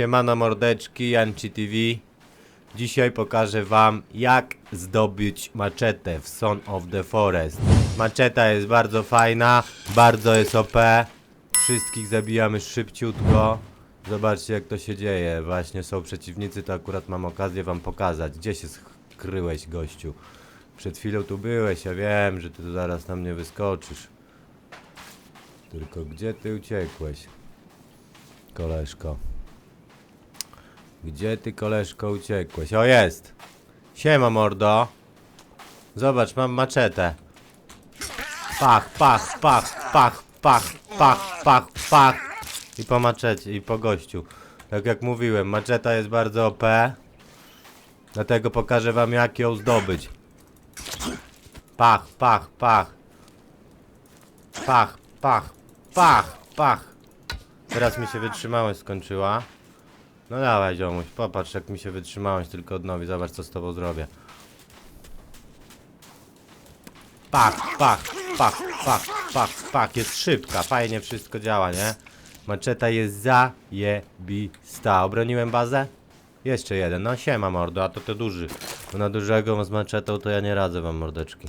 Siemano mordeczki, Janci TV. Dzisiaj pokażę wam jak zdobyć maczetę w Son of the Forest. Maczeta jest bardzo fajna, bardzo jest OP. Wszystkich zabijamy szybciutko. Zobaczcie jak to się dzieje. Właśnie są przeciwnicy, to akurat mam okazję wam pokazać. Gdzie się skryłeś gościu? Przed chwilą tu byłeś, ja wiem, że ty tu zaraz na mnie wyskoczysz. Tylko gdzie ty uciekłeś? Koleżko. Gdzie ty koleżko uciekłeś? O jest! Siema mordo! Zobacz, mam maczetę. Pach, pach, pach, pach, pach, pach, pach, pach. I po maczecie, i po gościu. Tak jak mówiłem, maczeta jest bardzo OP. Dlatego pokażę wam jak ją zdobyć. Pach, pach, pach. Pach, pach, pach, pach. Teraz mi się wytrzymałość skończyła. No dawaj ziomuś, popatrz jak mi się wytrzymałość tylko odnowi, zobacz co z tobą zrobię. Pach, pach, pach, pach, pach, pach, jest szybka, fajnie wszystko działa, nie? Maczeta jest zajebista. Obroniłem bazę? Jeszcze jeden, no siema mordo, a to to duży. Bo na dużego z maczetą to ja nie radzę wam mordeczki.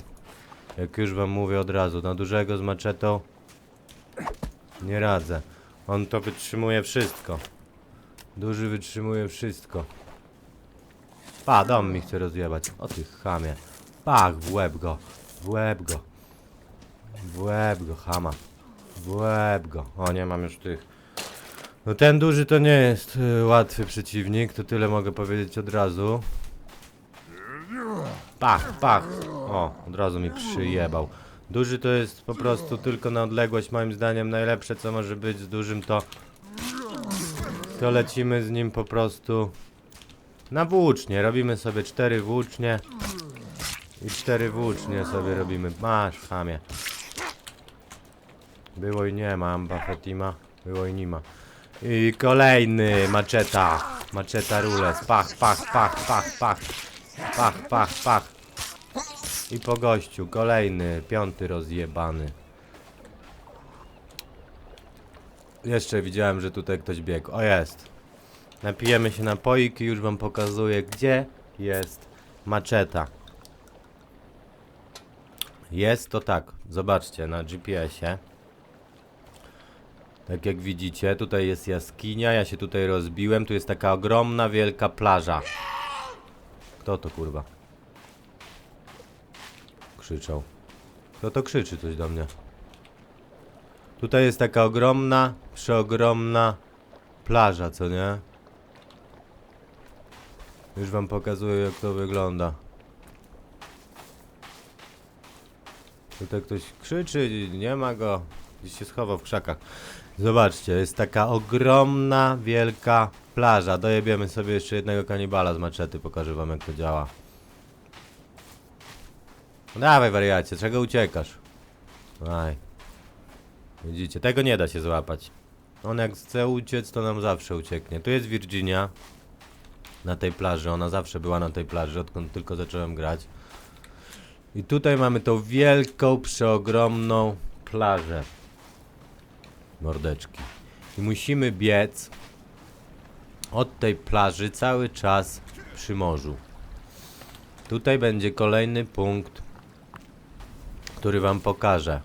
Jak już wam mówię od razu, na dużego z maczetą nie radzę. On to wytrzymuje wszystko. Duży wytrzymuje wszystko. Pa, dom mi chce rozjebać. O ty chamie. Pach, w łeb go. W łeb go. W łeb go, chama. W łeb go. O, nie mam już tych. No ten duży to nie jest y, łatwy przeciwnik, to tyle mogę powiedzieć od razu. Pach, pach. O, od razu mi przyjebał. Duży to jest po prostu tylko na odległość, moim zdaniem najlepsze co może być z dużym to to lecimy z nim po prostu na włócznie. Robimy sobie cztery włócznie i cztery włócznie sobie robimy. Masz, chamie. Było i nie ma, Fatima. Było i nie ma. I kolejny maczeta. Maczeta rules. Pach, pach, pach, pach, pach. Pach, pach, pach. I po gościu, kolejny, piąty rozjebany. Jeszcze widziałem, że tutaj ktoś biegł. O jest. Napijemy się napoik i już wam pokazuję, gdzie jest maczeta. Jest to tak, zobaczcie na GPS-ie. Tak jak widzicie, tutaj jest jaskinia, ja się tutaj rozbiłem, tu jest taka ogromna, wielka plaża. Kto to kurwa? Krzyczał. Kto to krzyczy coś do mnie? Tutaj jest taka ogromna, przeogromna plaża, co nie? Już wam pokazuję jak to wygląda. Tutaj ktoś krzyczy, nie ma go. Gdzieś się schował w krzakach. Zobaczcie, jest taka ogromna, wielka plaża. Dojebiemy sobie jeszcze jednego kanibala z maczety, pokażę wam jak to działa. Dawaj wariacie, czego uciekasz? Aj. Widzicie, tego nie da się złapać. On jak chce uciec, to nam zawsze ucieknie. Tu jest Virginia. Na tej plaży, ona zawsze była na tej plaży, odkąd tylko zacząłem grać. I tutaj mamy tą wielką, przeogromną plażę. Mordeczki. I musimy biec od tej plaży cały czas przy morzu. Tutaj będzie kolejny punkt, który wam pokażę.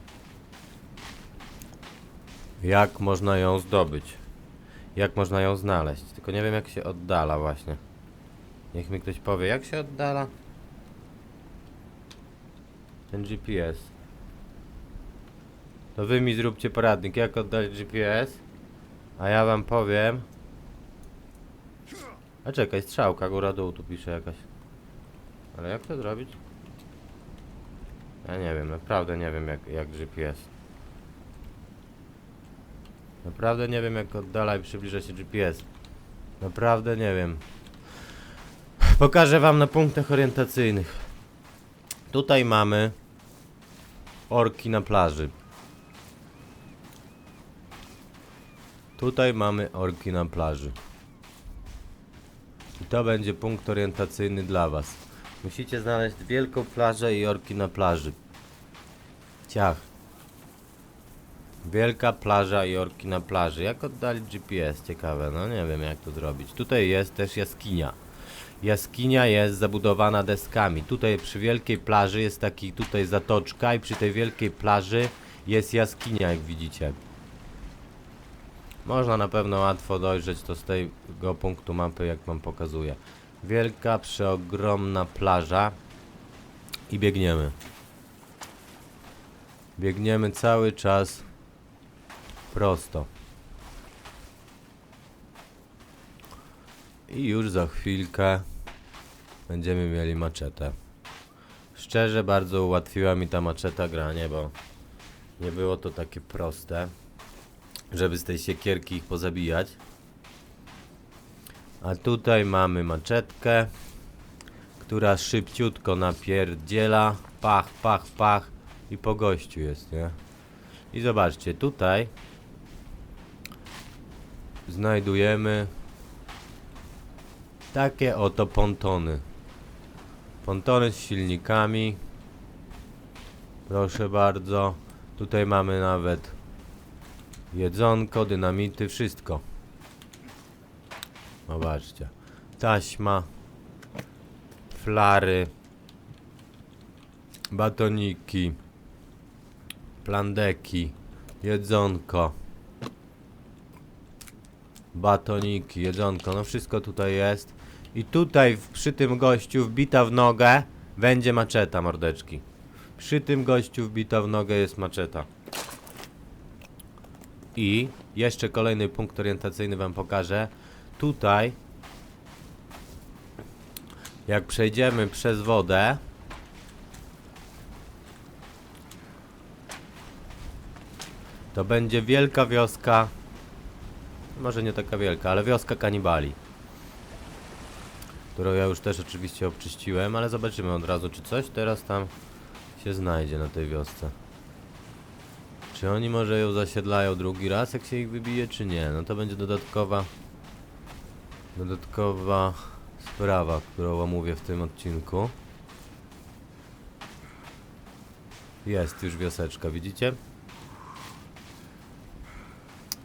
Jak można ją zdobyć? Jak można ją znaleźć? Tylko nie wiem jak się oddala właśnie. Niech mi ktoś powie, jak się oddala? Ten GPS. To wy mi zróbcie poradnik, jak oddać GPS. A ja wam powiem. A czekaj, strzałka góra dół tu pisze jakaś. Ale jak to zrobić? Ja nie wiem, naprawdę nie wiem jak, jak GPS. Naprawdę nie wiem jak oddala i przybliża się GPS. Naprawdę nie wiem. Pokażę wam na punktach orientacyjnych. Tutaj mamy orki na plaży. Tutaj mamy orki na plaży. I to będzie punkt orientacyjny dla was. Musicie znaleźć wielką plażę i orki na plaży. Ciach. Wielka plaża i orki na plaży. Jak oddalić GPS? Ciekawe, no nie wiem jak to zrobić. Tutaj jest też jaskinia. Jaskinia jest zabudowana deskami. Tutaj przy wielkiej plaży jest taki tutaj zatoczka i przy tej wielkiej plaży jest jaskinia, jak widzicie. Można na pewno łatwo dojrzeć to z tego punktu mapy, jak wam pokazuję. Wielka, przeogromna plaża i biegniemy. Biegniemy cały czas prosto. I już za chwilkę będziemy mieli maczetę. Szczerze bardzo ułatwiła mi ta maczeta granie, bo nie było to takie proste, żeby z tej siekierki ich pozabijać. A tutaj mamy maczetkę, która szybciutko napierdziela, pach, pach, pach i po gościu jest, nie? I zobaczcie, tutaj znajdujemy takie oto pontony. Pontony z silnikami. Proszę bardzo. Tutaj mamy nawet jedzonko, dynamity, wszystko. Zobaczcie. Taśma, flary, batoniki, plandeki, jedzonko, batoniki, jedzonko, no wszystko tutaj jest. I tutaj przy tym gościu wbita w nogę będzie maczeta, mordeczki. Przy tym gościu wbita w nogę jest maczeta. I jeszcze kolejny punkt orientacyjny wam pokażę. Tutaj jak przejdziemy przez wodę to będzie wielka wioska może nie taka wielka, ale wioska kanibali którą ja już też oczywiście obczyściłem, ale zobaczymy od razu, czy coś teraz tam się znajdzie na tej wiosce. Czy oni może ją zasiedlają drugi raz, jak się ich wybije, czy nie? No to będzie dodatkowa dodatkowa sprawa, którą omówię w tym odcinku. Jest już wioseczka, widzicie?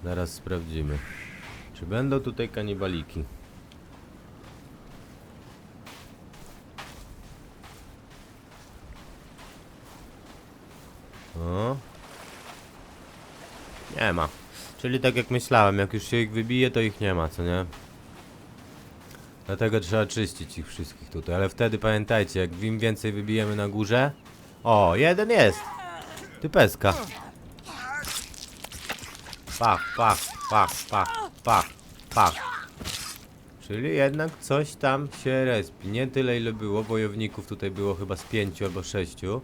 Zaraz sprawdzimy. Czy będą tutaj kanibaliki? O. Nie ma. Czyli tak jak myślałem, jak już się ich wybije, to ich nie ma, co nie? Dlatego trzeba czyścić ich wszystkich tutaj, ale wtedy pamiętajcie, jak im więcej wybijemy na górze... O, jeden jest! Typeska. Pach, pach, pach, pach, pach, pach. Czyli jednak coś tam się respi. Nie tyle ile było, wojowników tutaj było chyba z pięciu albo sześciu.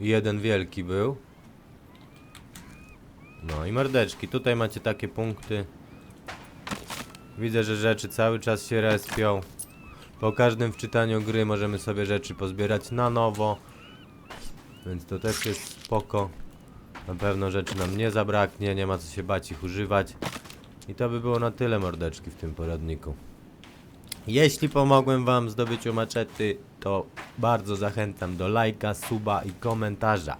Jeden wielki był. No i mordeczki, tutaj macie takie punkty. Widzę, że rzeczy cały czas się respią. Po każdym wczytaniu gry możemy sobie rzeczy pozbierać na nowo. Więc to też jest spoko. Na pewno rzeczy nam nie zabraknie, nie ma co się bać ich używać. I to by było na tyle mordeczki w tym poradniku. Jeśli pomogłem wam w zdobyciu maczety, to bardzo zachęcam do lajka, suba i komentarza.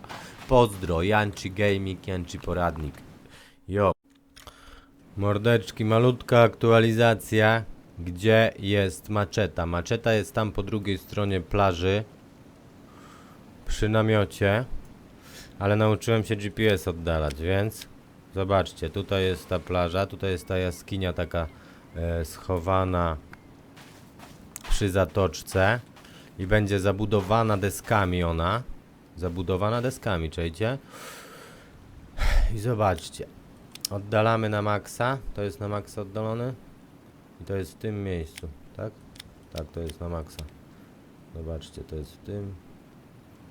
Pozdro, Janczy Gaming, Janczy Poradnik. Jo. Mordeczki, malutka aktualizacja. Gdzie jest maczeta? Maczeta jest tam po drugiej stronie plaży. Przy namiocie. Ale nauczyłem się GPS oddalać, więc zobaczcie, tutaj jest ta plaża, tutaj jest ta jaskinia taka e, schowana przy zatoczce i będzie zabudowana deskami ona. Zabudowana deskami, czajcie? I zobaczcie. Oddalamy na maksa. To jest na maksa oddalony. I to jest w tym miejscu, tak? Tak, to jest na maksa. Zobaczcie, to jest w tym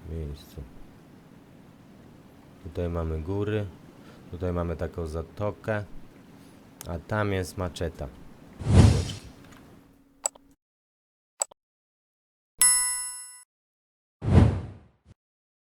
miejscu. Tutaj mamy góry. Tutaj mamy taką zatokę. A tam jest maczeta.